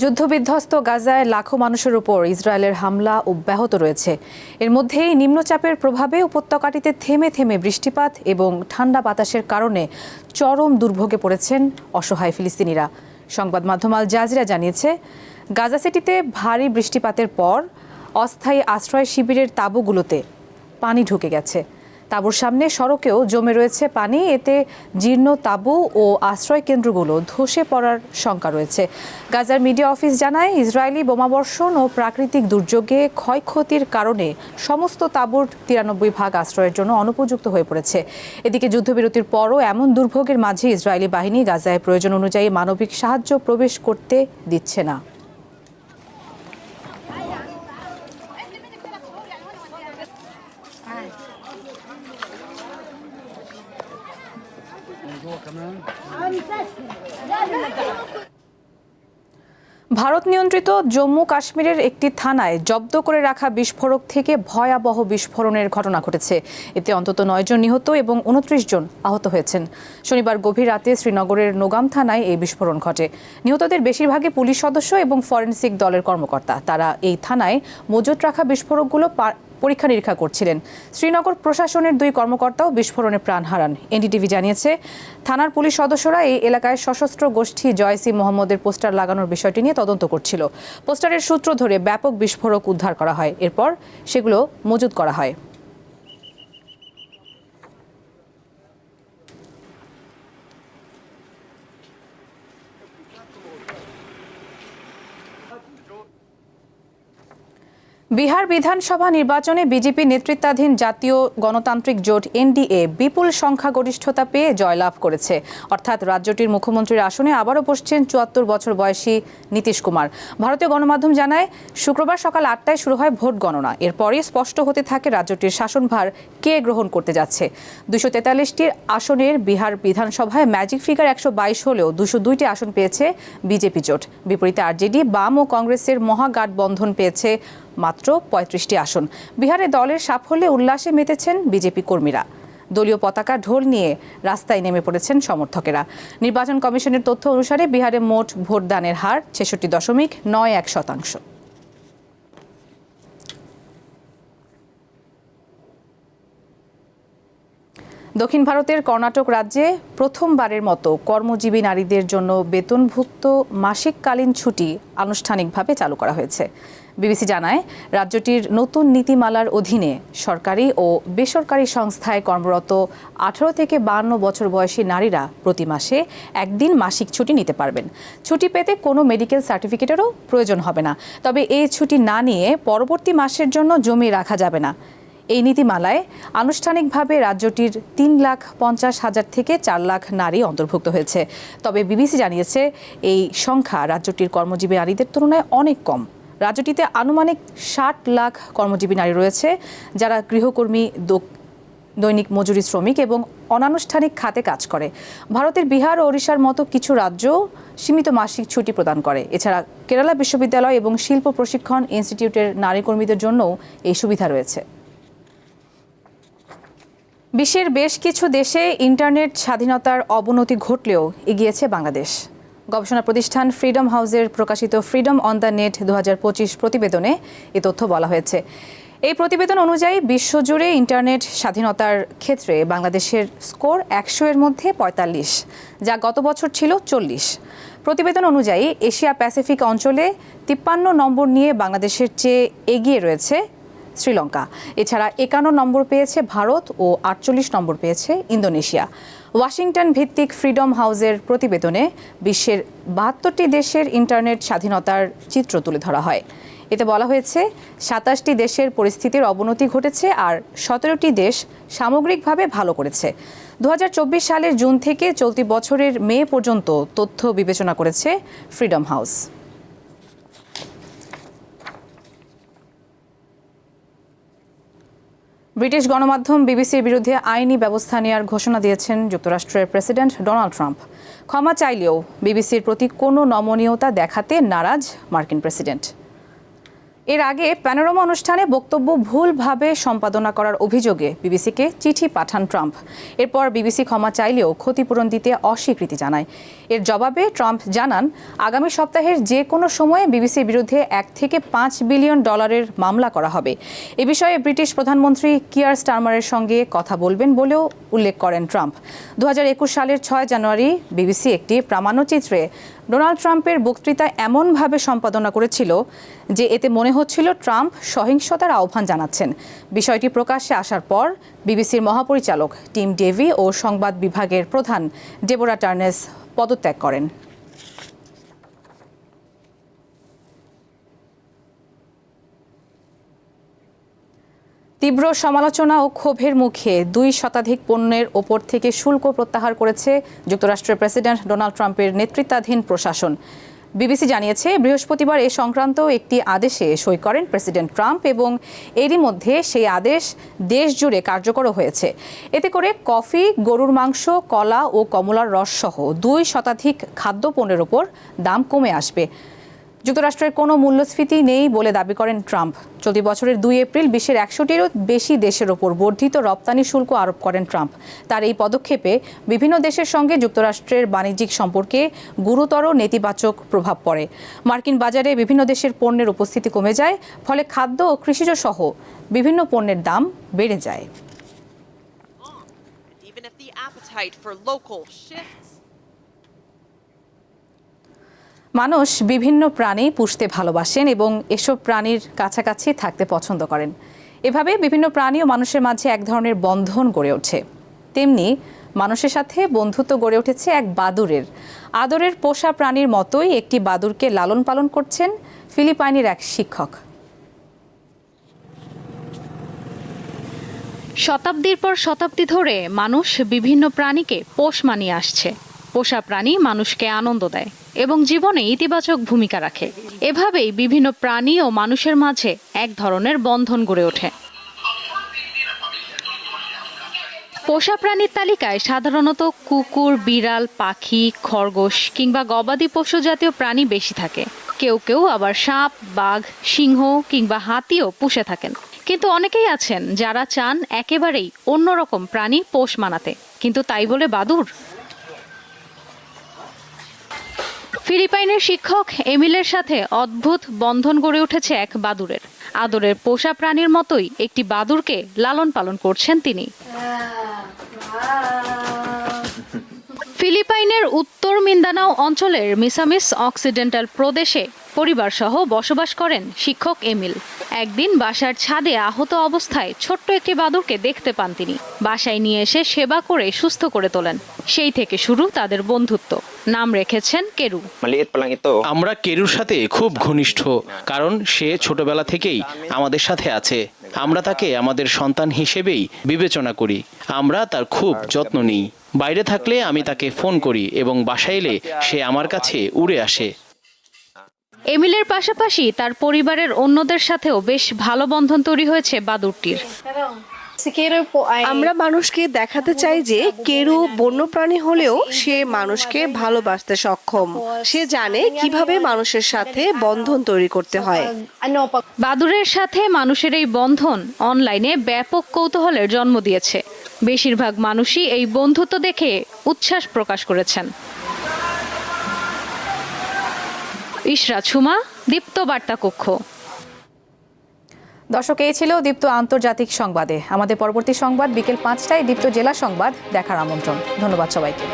যুদ্ধবিধ্বস্ত গাজায় লাখো মানুষের উপর ইসরায়েলের হামলা অব্যাহত রয়েছে। এর মধ্যেই নিম্নচাপের প্রভাবে উপত্যকাটিতে থেমে থেমে বৃষ্টিপাত এবং ঠান্ডা বাতাসের কারণে চরম দুর্ভোগে পড়েছেন অসহায় ফিলিস্তিনিরা। সংবাদ মাধ্যম আল জাজিরা জানিয়েছে, গাজা সিটিতে ভারী বৃষ্টিপাতের পর অস্থায়ী আশ্রয় শিবিরের তাঁবুগুলোতে পানি ঢুকে গেছে। তাঁবুর সামনে সড়কেও জমে রয়েছে পানি। এতে জীর্ণ তাঁবু ও আশ্রয় কেন্দ্রগুলো ধসে পড়ার শঙ্কা রয়েছে। গাজার মিডিয়া অফিস জানায়, ইসরায়েলি বোমাবর্ষণ ও প্রাকৃতিক দুর্যোগে ক্ষয়ক্ষতির কারণে সমস্ত তাঁবুর তিরানব্বই ভাগ আশ্রয়ের জন্য অনুপযুক্ত হয়ে পড়েছে। এদিকে যুদ্ধবিরতির পরও এমন দুর্ভোগের মাঝে ইসরায়েলি বাহিনী গাজায় প্রয়োজন অনুযায়ী মানবিক সাহায্য প্রবেশ করতে দিচ্ছে না। ভারত নিয়ন্ত্রিত জম্মু কাশ্মীরের একটি থানায় জব্দ করে রাখা বিস্ফোরক থেকে ভয়াবহ বিস্ফোরণের ঘটনা ঘটেছে। এতে অন্তত নয়জন নিহত এবং উনত্রিশ জন আহত হয়েছেন। শনিবার গভীর রাতে শ্রীনগরের নোগাম থানায় এই বিস্ফোরণ ঘটে। নিহতদের বেশিরভাগই পুলিশ সদস্য এবং ফরেন্সিক দলের কর্মকর্তা। তারা এই থানায় মজুত রাখা বিস্ফোরকগুলো পরীক্ষা নিরীক্ষা করছিলেন। শ্রীনগর প্রশাসনের দুই কর্মকর্তাও বিস্ফোরণে প্রাণ হারান। এনডিটিভি জানিয়েছে, থানার পুলিশ সদস্যরা এই এলাকায় সশস্ত্র গোষ্ঠী জয়সি মোহাম্মদের পোস্টার লাগানোর বিষয়টি নিয়ে তদন্ত করছিল। পোস্টারের সূত্র ধরে ব্যাপক বিস্ফোরক উদ্ধার করা হয়। এরপর সেগুলো মজুত করা হয়। বিহার বিধানসভা নির্বাচনে বিজেপি নেতৃত্বাধীন জাতীয় গণতান্ত্রিক জোট এনডিএ বিপুল সংখ্যাগরিষ্ঠতা পেয়ে জয়লাভ করেছে। অর্থাৎ রাজ্যটির মুখ্যমন্ত্রীর আসনে আবারও বসছেন চুয়াত্তর বছর বয়সী নীতিশ কুমার। ভারতীয় গণমাধ্যম জানায়, শুক্রবার সকাল আটটায় শুরু হয় ভোট গণনা। এরপরই স্পষ্ট হতে থাকে রাজ্যটির শাসনভার কে গ্রহণ করতে যাচ্ছে। দুশো তেতাল্লিশটি আসনের বিহার বিধানসভায় ম্যাজিক ফিগার একশো বাইশ হলেও দুশো দুইটি আসন পেয়েছে বিজেপি জোট। বিপরীতে আরজেডি, বাম ও কংগ্রেসের মহাগাঠবন্ধন পেয়েছে মাত্র পঁয়ত্রিশটি আসন। বিহারে দলের সাফল্যে উল্লাসে মেতেছেন বিজেপি কর্মীরা। দলীয় পতাকা ঢোল নিয়ে রাস্তায় নেমে পড়েছেন সমর্থকেরা। নির্বাচন কমিশনের তথ্য অনুসারে বিহারে মোট ভোটদানের হার ছেষট্টি দশমিক নয় এক শতাংশ। দক্ষিণ ভারতের কর্ণাটক রাজ্যে প্রথমবারের মতো কর্মজীবী নারীদের জন্য বেতনভুক্ত মাসিককালীন ছুটি আনুষ্ঠানিকভাবে চালু করা হয়েছে। বিবিসি জানায়, রাজ্যটির নতুন নীতিমালার অধীনে সরকারি ও বেসরকারি সংস্থায় কর্মরত আঠারো থেকে বান্ন বছর বয়সী নারীরা প্রতি মাসে একদিন মাসিক ছুটি নিতে পারবেন। ছুটি পেতে কোনো মেডিকেল সার্টিফিকেটেরও প্রয়োজন হবে না। তবে এই ছুটি না নিয়ে পরবর্তী মাসের জন্য জমি রাখা যাবে না। এই নীতিমালায় আনুষ্ঠানিকভাবে রাজ্যটির তিন লাখ পঞ্চাশ হাজার থেকে চার লাখ নারী অন্তর্ভুক্ত হয়েছে। তবে বিবিসি জানিয়েছে, এই সংখ্যা রাজ্যটির কর্মজীবী নারীদের তুলনায় অনেক কম। রাজ্যটিতে আনুমানিক ষাট লাখ কর্মজীবী নারী রয়েছে, যারা গৃহকর্মী দৈনিক মজুরি শ্রমিক এবং অনানুষ্ঠানিক খাতে কাজ করে। ভারতের বিহার ও ওড়িশার মতো কিছু রাজ্য সীমিত মাসিক ছুটি প্রদান করে। এছাড়া কেরালা বিশ্ববিদ্যালয় এবং শিল্প প্রশিক্ষণ ইনস্টিটিউটের নারী কর্মীদের জন্যও এই সুবিধা রয়েছে। বিশ্বের বেশ কিছু দেশে ইন্টারনেট স্বাধীনতার অবনতি ঘটলেও এগিয়েছে বাংলাদেশ। গবেষণা প্রতিষ্ঠান ফ্রিডম হাউসের প্রকাশিত ফ্রিডম অন দ্য নেট দু হাজার পঁচিশ প্রতিবেদনে এ তথ্য বলা হয়েছে। এই প্রতিবেদন অনুযায়ী বিশ্বজুড়ে ইন্টারনেট স্বাধীনতার ক্ষেত্রে বাংলাদেশের স্কোর একশো এর মধ্যে পঁয়তাল্লিশ, যা গত বছর ছিল চল্লিশ। প্রতিবেদন অনুযায়ী এশিয়া প্যাসিফিক অঞ্চলে তিপ্পান্ন নম্বর নিয়ে বাংলাদেশের চেয়ে এগিয়ে রয়েছে শ্রীলঙ্কা। এছাড়া একান্ন নম্বর পেয়েছে ভারত ও আটচল্লিশ নম্বর পেয়েছে ইন্দোনেশিয়া। ওয়াশিংটন ভিত্তিক ফ্রিডম হাউসের প্রতিবেদনে বিশ্বের বাহাত্তরটি দেশের ইন্টারনেট স্বাধীনতার চিত্র তুলে ধরা হয়। এতে বলা হয়েছে, সাতাশটি দেশের পরিস্থিতির অবনতি ঘটেছে আর সতেরোটি দেশ সামগ্রিকভাবে ভালো করেছে। দু হাজার চব্বিশ সালের জুন থেকে চলতি বছরের মে পর্যন্ত তথ্য বিবেচনা করেছে ফ্রিডম হাউস। ব্রিটিশ গণমাধ্যম বিবিসির বিরুদ্ধে আইনি ব্যবস্থা নেওয়ার ঘোষণা দিয়েছেন যুক্তরাষ্ট্রের প্রেসিডেন্ট ডোনাল্ড ট্রাম্প। ক্ষমা চাইলেও বিবিসির প্রতি কোনো নমনীয়তা দেখাতে নারাজ মার্কিন প্রেসিডেন্ট। এর আগে প্যানোরামা অনুষ্ঠানে বক্তব্য ভুলভাবে সম্পাদনা করার অভিযোগে বিবিসিকে চিঠি পাঠান ট্রাম্প। এরপর বিবিসি ক্ষমা চাইলেও ক্ষতিপূরণ দিতে অস্বীকৃতি জানায়। এর জবাবে ট্রাম্প জানান, আগামী সপ্তাহের যে কোনো সময়ে বিবিসির বিরুদ্ধে এক থেকে পাঁচ বিলিয়ন ডলারের মামলা করা হবে। এ বিষয়ে ব্রিটিশ প্রধানমন্ত্রী কিয়ার স্টারমারের সঙ্গে কথা বলবেন বলেও উল্লেখ করেন ট্রাম্প। দু হাজার একুশ সালের ছয় জানুয়ারি বিবিসি একটি প্রামাণ্যচিত্রে ডোনাল্ড ট্রাম্পের বক্তৃতা এমনভাবে সম্পাদনা করেছিল যে এতে মনে হচ্ছিল ট্রাম্প সহিংসতার আহ্বান জানাচ্ছেন। বিষয়টি প্রকাশ্যে আসার পর বিবিসির মহাপরিচালক টিম ডেভি ও সংবাদ বিভাগের প্রধান ডেবোরা টার্নেস পদত্যাগ করেন। তীব্র সমালোচনা ও ক্ষোভের মুখে দুই শতাধিক পণ্যের ওপর থেকে শুল্ক প্রত্যাহার করেছে যুক্তরাষ্ট্রের প্রেসিডেন্ট ডোনাল্ড ট্রাম্পের নেতৃত্বাধীন প্রশাসন। বিবিসি জানিয়েছে, বৃহস্পতিবার এ সংক্রান্ত একটি আদেশে সই করেন প্রেসিডেন্ট ট্রাম্প এবং এরই মধ্যে সেই আদেশ দেশ জুড়ে কার্যকর হয়েছে। এতে করে কফি, গরুর মাংস, কলা ও কমলার রস সহ দুই শতাধিক খাদ্যপণ্যের ওপর দাম কমে আসবে। যুক্তরাষ্ট্রের কোনো মূল্যস্ফীতি নেই বলে দাবি করেন ট্রাম্প। চলতি বছরের দুই এপ্রিল বিশ্বের একশোটিরও বেশি দেশের ওপর বর্ধিত রপ্তানি শুল্ক আরোপ করেন ট্রাম্প। তার এই পদক্ষেপে বিভিন্ন দেশের সঙ্গে যুক্তরাষ্ট্রের বাণিজ্যিক সম্পর্কে গুরুতর নেতিবাচক প্রভাব পড়ে। মার্কিন বাজারে বিভিন্ন দেশের পণ্যের উপস্থিতি কমে যায়, ফলে খাদ্য ও কৃষিজ সহ বিভিন্ন পণ্যের দাম বেড়ে যায়। মানুষ বিভিন্ন প্রাণী পুষতে ভালোবাসেন এবং এসব প্রাণীর কাছাকাছি থাকতে পছন্দ করেন। এভাবে বিভিন্ন প্রাণী ও মানুষের মাঝে এক ধরনের বন্ধন গড়ে ওঠে। তেমনি মানুষের সাথে বন্ধুত্ব গড়ে উঠেছে এক বাদুরের। আদরের পোষা প্রাণীর মতোই একটি বাদুরকে লালন পালন করছেন ফিলিপাইনের এক শিক্ষক। শতাব্দীর পর শতাব্দী ধরে মানুষ বিভিন্ন প্রাণীকে পোষ মানিয়ে আসছে। পোষা প্রাণী মানুষকে আনন্দ দেয়। এবং জীবনে ইতিবাচক ভূমিকা রাখে। এভাবেই বিভিন্ন প্রাণী ও মানুষের মাঝে এক ধরনের বন্ধন গড়ে ওঠে। পোষা প্রাণীর তালিকায় সাধারণত কুকুর, বিড়াল, পাখি, খরগোশ কিংবা গবাদি পশু জাতীয় প্রাণী বেশি থাকে। কেউ কেউ আবার সাপ, বাঘ, সিংহ কিংবা হাতিও পুষে থাকেন। কিন্তু অনেকেই আছেন যারা চান একেবারেই অন্যরকম প্রাণী পোষ মানাতে। কিন্তু তাই বলে বাদুর ফিলিপাইনের শিক্ষক এমিলের সাথে অদ্ভুত বন্ধন গড়ে উঠেছে এক বাদুরের। আদরের পোষা প্রাণীর মতোই একটি বাদুরকে লালন পালন করছেন তিনি। ফিলিপাইনের উত্তর মিন্দানাও অঞ্চলের মিসামিস অক্সিডেন্টাল প্রদেশে পরিবারসহ বসবাস করেন শিক্ষক এমিল। একদিন বাসার ছাদে আহত অবস্থায় ছোট্ট একটি বাদুরকে দেখতে পান তিনি। বাসায় নিয়ে এসে সেবা করে সুস্থ করে তোলেন। সেই থেকে শুরু তাদের বন্ধুত্ব। নাম রেখেছেন কেরু. আমরা কেরুর সাথে খুব ঘনিষ্ঠ কারণ সে ছোটবেলা থেকেই আমাদের সাথে আছে। আমরা তাকে আমাদের সন্তান হিসেবেই বিবেচনা করি। আমরা তার খুব যত্ন নিই। বাইরে থাকলে আমি তাকে ফোন করি এবং বাসায় এলে সে আমার কাছে উড়ে আসে। এমিলের পাশাপাশি তার পরিবারের অন্যদের সাথেও বেশ ভালো বন্ধন তৈরি হয়েছে বাদুরটির। আমরা মানুষকে দেখাতে চাই যে কেরু বন্যপ্রাণী হলেও সে মানুষকে ভালোবাসতে সক্ষম। সে জানে কীভাবে মানুষের সাথে বন্ধন তৈরি করতে হয়। বাদুরের সাথে মানুষের এই বন্ধন অনলাইনে ব্যাপক কৌতূহলের জন্ম দিয়েছে। বেশিরভাগ মানুষই এই বন্ধুত্ব দেখে উচ্ছ্বাস প্রকাশ করেছেন। ইশরা ছুমা দীপ্ত বার্তা কক্ষ দর্শক, এই ছিল দীপ্ত আন্তর্জাতিক সংবাদে। আমাদের পরবর্তী সংবাদ বিকেল পাঁচটায় দীপ্ত জেলা সংবাদ দেখার আমন্ত্রণ। ধন্যবাদ সবাইকে।